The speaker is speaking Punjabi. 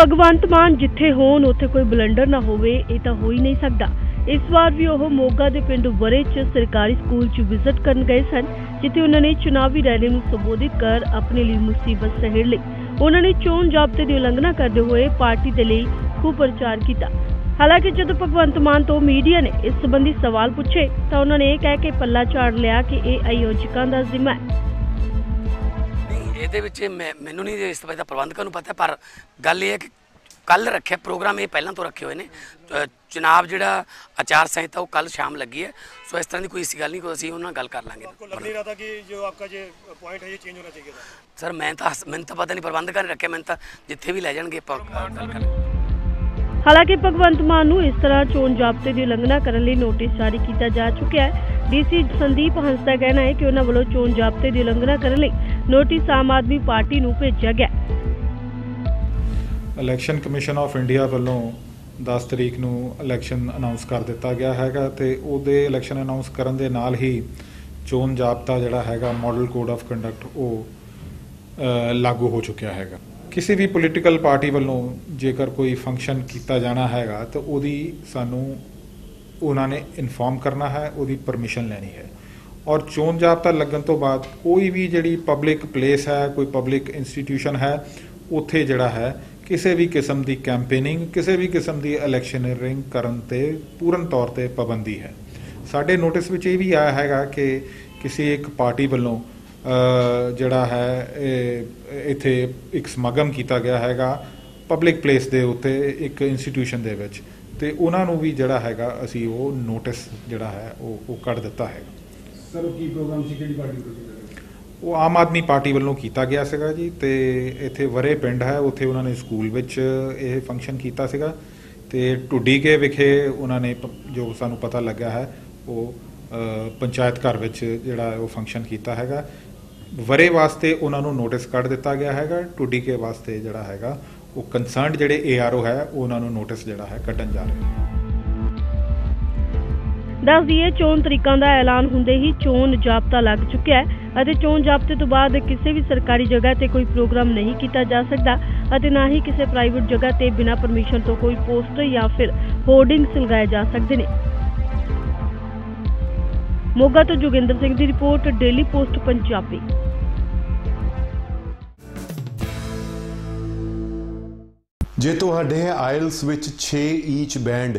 ਭਗਵੰਤ ਮਾਨ ਜਿੱਥੇ ਹੋਣ, ਉੱਥੇ ਕੋਈ ਬਲੰਡਰ ਨਾ ਹੋਵੇ, ਇਹ ਤਾਂ ਹੋ ਹੀ ਨਹੀਂ ਸਕਦਾ। ਇਸ ਵਾਰ ਵੀ ਉਹ ਮੋਗਾ ਦੇ ਪਿੰਡ ਵਰੇ 'ਚ ਸਰਕਾਰੀ ਸਕੂਲ 'ਚ ਵਿਜ਼ਿਟ ਕਰਨ ਗਏ ਸਨ, ਜਿੱਥੇ ਉਹਨਾਂ ਨੇ ਚੁਣਾਵੀ ਰੈਲੀ ਨੂੰ ਸੰਬੋਧਿਤ ਕਰ ਆਪਣੇ ਲਈ ਮੁਸੀਬਤ ਸਹਿੜ ਲਈ। ਉਹਨਾਂ ਨੇ ਚੋਣ ਜ਼ਾਬਤੇ ਦੀ ਉਲੰਘਣਾ ਕਰਦੇ ਹੋਏ ਪਾਰਟੀ ਦੇ ਲਈ ਖੂਬ ਪ੍ਰਚਾਰ ਕੀਤਾ। ਹਾਲਾਂਕਿ ਜਦੋਂ ਭਗਵੰਤ ਮਾਨ ਤੋਂ ਮੀਡੀਆ ਨੇ ਇਸ ਸੰਬੰਧੀ ਸਵਾਲ ਪੁੱਛੇ, ਤਾਂ ਉਹਨਾਂ ਨੇ ਇਹ ਕਹਿ ਕੇ ਪੱਲਾ ਝਾੜ ਲਿਆ ਕਿ ਇਹ ਆਯੋਜਕਾਂ ਦਾ ਜ਼ਿੰਮਾ ਹੈ। ਇਹਦੇ ਵਿੱਚ ਮੈਂ- ਮੈਨੂੰ ਨਹੀਂ ਇਸ ਬਾਰੇ ਦਾ ਪ੍ਰਬੰਧਕਾਂ ਨੂੰ ਪਤਾ ਪਰ ਗੱਲ ਇਹ ਹੈ ਕਿ ਕੱਲ ਰੱਖਿਆ ਪ੍ਰੋਗਰਾਮ ਇਹ ਪਹਿਲਾਂ ਤੋਂ ਰੱਖੇ ਹੋਏ ਨੇ ਅ, ਚੁਣਾਵ ਜਿਹੜਾ ਆਚਾਰ ਸੰਹਿਤਾ ਉਹ ਕੱਲ ਸ਼ਾਮ ਲੱਗੀ ਹੈ ਸੋ ਇਸ ਤਰ੍ਹਾਂ ਦੀ ਕੋਈ ਐਸੀ ਗੱਲ ਨਹੀਂ ਕੋਈ ਅਸੀਂ ਉਹਨਾਂ ਨਾਲ ਗੱਲ ਕਰ ਲਾਂਗੇ आपको लग नहीं रहा था कि जो आपका जो पॉइंट है ये चेंज होना चाहिए था ਸਰ ਮੈਂ ਤਾਂ ਮੈਨੂੰ ਤਾਂ ਪਤਾ ਨਹੀਂ ਪ੍ਰਬੰਧਕਾਂ ਨੇ ਰੱਖਿਆ ਮੈਨੂੰ ਤਾਂ ਜਿੱਥੇ ਵੀ ਲੈ ਜਾਣਗੇ ਆਪਾਂ ਗੱਲ ਕਰ ਲਾਂਗੇ ਹਾਲਾਂਕਿ ਭਗਵੰਤ ਮਾਨ ਨੂੰ ਇਸ ਤਰ੍ਹਾਂ ਚੋਣ ਜ਼ਾਬਤੇ ਦੀ ਉਲੰਘਣਾ ਕਰਨ ਲਈ ਨੋਟਿਸ ਜਾਰੀ ਕੀਤਾ ਜਾ ਚੁੱਕਿਆ ਹੈ ਡੀਸੀ ਸੰਦੀਪ ਹੰਸ ਦਾ ਕਹਿਣਾ ਹੈ ਕਿ ਉਹਨਾਂ ਵੱਲੋਂ ਚੋਣ ਜ਼ਾਬਤੇ ਦੀ ਉਲੰਘਣਾ ਕਰਨ ਲਈ ਨੋਟਿਸ ਆਮ ਆਦਮੀ ਪਾਰਟੀ ਨੂੰ ਭੇਜਿਆ ਗਿਆ। ਇਲੈਕਸ਼ਨ ਕਮਿਸ਼ਨ ਆਫ ਇੰਡੀਆ ਵੱਲੋਂ 10 ਤਰੀਕ ਨੂੰ ਇਲੈਕਸ਼ਨ ਅਨਾਉਂਸ ਕਰ ਦਿੱਤਾ ਗਿਆ ਹੈਗਾ ਤੇ ਉਹਦੇ ਇਲੈਕਸ਼ਨ ਅਨਾਉਂਸ ਕਰਨ ਦੇ ਨਾਲ ਹੀ ਚੋਣ ਜਾਬਤਾ ਜਿਹੜਾ ਹੈਗਾ ਮਾਡਲ ਕੋਡ ਆਫ ਕੰਡਕਟ ਉਹ ਲਾਗੂ ਹੋ ਚੁੱਕਿਆ ਹੈਗਾ। ਕਿਸੇ ਵੀ ਪੋਲੀਟੀਕਲ ਪਾਰਟੀ ਵੱਲੋਂ ਜੇਕਰ ਕੋਈ ਫੰਕਸ਼ਨ ਕੀਤਾ ਜਾਣਾ ਹੈਗਾ, ਤਾਂ ਉਹਦੀ ਸਾਨੂੰ ਉਹਨਾਂ ਨੇ ਇਨਫੋਰਮ ਕਰਨਾ ਹੈ, ਉਹਦੀ ਪਰਮਿਸ਼ਨ ਲੈਣੀ ਹੈ। ਔਰ ਚੋਣ ਜਾਬਤਾ ਲੱਗਣ ਤੋਂ ਬਾਅਦ ਕੋਈ ਵੀ ਜਿਹੜੀ ਪਬਲਿਕ ਪਲੇਸ ਹੈ, ਕੋਈ ਪਬਲਿਕ ਇੰਸਟੀਟਿਊਸ਼ਨ ਹੈ, ਉੱਥੇ ਜਿਹੜਾ ਹੈ, ਕਿਸੇ ਵੀ ਕਿਸਮ ਦੀ ਕੈਂਪੇਨਿੰਗ ਕਿਸੇ ਵੀ ਕਿਸਮ ਦੀ ਇਲੈਕਸ਼ਨਰਿੰਗ ਕਰਨ ਤੇ ਪੂਰਨ ਤੌਰ ਤੇ ਪਾਬੰਦੀ ਹੈ। ਸਾਡੇ ਨੋਟਿਸ ਵਿੱਚ ਇਹ ਵੀ ਆਇਆ ਹੈਗਾ ਕਿ ਕਿਸੇ ਇੱਕ ਪਾਰਟੀ ਵੱਲੋਂ ਜਿਹੜਾ ਹੈ ਇੱਥੇ ਇੱਕ ਸਮਾਗਮ ਕੀਤਾ ਗਿਆ ਹੈਗਾ ਪਬਲਿਕ ਪਲੇਸ ਦੇ ਉੱਤੇ ਇੱਕ ਇੰਸਟੀਟਿਊਸ਼ਨ ਦੇ ਵਿੱਚ। ਤੇ ਉਹਨਾਂ ਨੂੰ ਵੀ ਜਿਹੜਾ ਹੈਗਾ ਅਸੀਂ ਉਹ ਨੋਟਿਸ ਜਿਹੜਾ ਹੈ, ਉਹ ਉਹ ਕੱਢ ਦਿੱਤਾ ਹੈਗਾ। ਸਰ ਕੀ ਪ੍ਰੋਗਰਾਮ ਸੀ? ਕਿਹੜੀ ਪਾਰਟੀ ਵੱਲੋਂ ਉਹ ਆਮ ਆਦਮੀ ਪਾਰਟੀ ਵੱਲੋਂ ਕੀਤਾ ਗਿਆ ਸੀਗਾ ਜੀ ਤੇ ਇੱਥੇ ਵਰੇ ਪਿੰਡ ਹੈ, ਉੱਥੇ ਉਹਨਾਂ ਨੇ ਸਕੂਲ ਵਿੱਚ ਇਹ ਫੰਕਸ਼ਨ ਕੀਤਾ ਸੀਗਾ ਤੇ ਟੁੱਡੀਕੇ ਵਿਖੇ ਉਹਨਾਂ ਨੇ ਜੋ ਸਾਨੂੰ ਪਤਾ ਲੱਗਾ ਹੈ, ਉਹ ਪੰਚਾਇਤ ਘਰ ਵਿੱਚ ਜਿਹੜਾ ਉਹ ਫੰਕਸ਼ਨ ਕੀਤਾ ਹੈਗਾ। ਵਰੇ ਵਾਸਤੇ ਉਹਨਾਂ ਨੂੰ ਨੋਟਿਸ ਕੱਢ ਦਿੱਤਾ ਗਿਆ ਹੈਗਾ ਟੁੱਡੀਕੇ ਵਾਸਤੇ ਜਿਹੜਾ ਹੈਗਾ, ਉਹ ਕੰਸਰਨਡ ਜਿਹੜੇ ਏਆਰਓ ਹੈ, ਉਹਨਾਂ ਨੂੰ ਨੋਟਿਸ ਜਿਹੜਾ ਹੈ ਕੱਢਣ ਜਾ ਰਹੇ ਨੇ। ਦੱਸ ਦਈਏ ਚੋਣ ਤਰੀਕਾਂ ਦਾ ਐਲਾਨ ਹੁੰਦੇ ਹੀ ਚੋਣ ਜਾਬਤਾ ਲੱਗ ਚੁੱਕਿਆ ਹੈ ਅਤੇ ਚੋਣ ਜਾਬਤੇ ਤੋਂ ਬਾਅਦ ਕਿਸੇ ਵੀ ਸਰਕਾਰੀ ਜਗ੍ਹਾ ਤੇ ਕੋਈ ਪ੍ਰੋਗਰਾਮ ਨਹੀਂ ਕੀਤਾ ਜਾ ਸਕਦਾ ਅਤੇ ਨਾ ਹੀ ਕਿਸੇ ਪ੍ਰਾਈਵੇਟ ਜਗ੍ਹਾ ਤੇ ਬਿਨਾਂ ਪਰਮਿਸ਼ਨ ਤੋਂ ਕੋਈ ਪੋਸਟਰ ਜਾਂ ਫਿਰ ਹੋਰਡਿੰਗਸ ਲਗਾਏ ਜਾ ਸਕਦੇ ਨੇ। ਮੋਗਾ ਤੋਂ ਜੋਗਿੰਦਰ ਸਿੰਘ ਦੀ ਰਿਪੋਰਟ, ਡੇਲੀ ਪੋਸਟ, ਪੰਜਾਬੀ। ਜੇ ਤੁਹਾਡੇ ਹੈ ਆਇਲਸ ਵਿੱਚ 6 ਈਚ ਬੈਂਡ